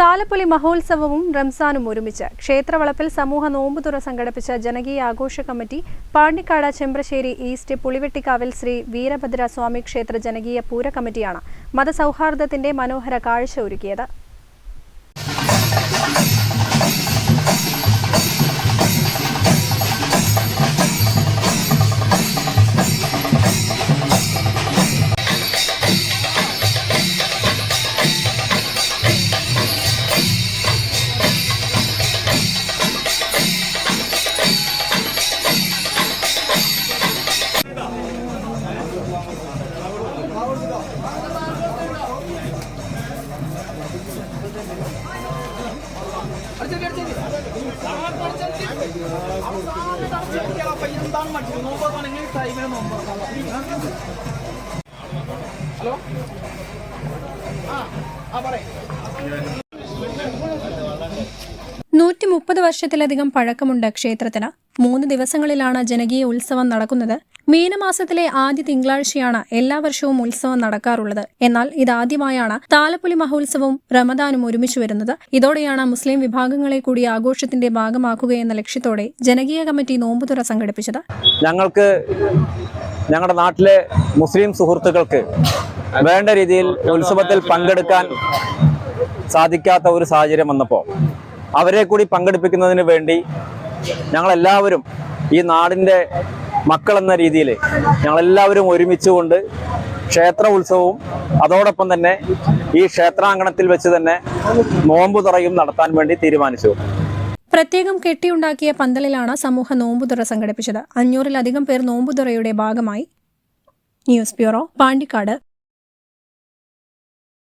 താലപ്പൊലി മഹോത്സവവും റംസാനും ഒരുമിച്ച് ക്ഷേത്രവളപ്പിൽ സമൂഹ നോമ്പുതുറ സംഘടിപ്പിച്ച ജനകീയ ആഘോഷ കമ്മിറ്റി പാണ്ടിക്കാട് ചെമ്പ്രശ്ശേരി ഈസ്റ്റ് പുളിവെട്ടിക്കാവിൽ ശ്രീ വീരഭദ്ര സ്വാമി ക്ഷേത്ര ജനകീയ പൂര കമ്മിറ്റിയാണ് മതസൗഹാർദ്ദത്തിന്റെ മനോഹര കാഴ്ച ഒരുക്കിയത്. ഹലോ? നൂറ്റി മുപ്പത് വർഷത്തിലധികം പഴക്കമുണ്ട് ക്ഷേത്രത്തിന്. മൂന്ന് ദിവസങ്ങളിലാണ് ജനകീയ ഉത്സവം നടക്കുന്നത്. മീനമാസത്തിലെ ആദ്യ തിങ്കളാഴ്ചയാണ് എല്ലാ വർഷവും ഉത്സവം നടക്കാറുള്ളത്. എന്നാൽ ഇതാദ്യമായാണ് താലപ്പൊലി മഹോത്സവവും റമദാനും ഒരുമിച്ച് വരുന്നത്. ഇതോടെയാണ് മുസ്ലിം വിഭാഗങ്ങളെ കൂടി ആഘോഷത്തിന്റെ ഭാഗമാക്കുകയെന്ന ലക്ഷ്യത്തോടെ ജനകീയ കമ്മിറ്റി നോമ്പുതുറ സംഘടിപ്പിച്ചത്. ഞങ്ങൾക്ക് ഞങ്ങളുടെ നാട്ടിലെ മുസ്ലിം സുഹൃത്തുക്കൾക്ക് വേണ്ട രീതിയിൽ ഉത്സവത്തിൽ പങ്കെടുക്കാൻ സാധിക്കാത്ത ഒരു സാഹചര്യം വന്നപ്പോൾ അവരെ കൂടി പങ്കെടുപ്പിക്കുന്നതിന് വേണ്ടി ഞങ്ങളെല്ലാവരും ഈ നാടിന്റെ മക്കളെന്ന രീതിയിൽ ഞങ്ങളെല്ലാവരും ഒരുമിച്ചുകൊണ്ട് ക്ഷേത്ര ഉത്സവവും അതോടൊപ്പം തന്നെ ഈ ക്ഷേത്രാങ്കണത്തിൽ വെച്ച് തന്നെ നോമ്പു തുറയും നടത്താൻ വേണ്ടി തീരുമാനിച്ചു. പ്രത്യേകം കെട്ടിയുണ്ടാക്കിയ പന്തലിലാണ് സമൂഹ നോമ്പുതുറ സംഘടിപ്പിച്ചത്. അഞ്ഞൂറിലധികം പേർ നോമ്പുതുറയുടെ ഭാഗമായി. News bureau Pandikkad.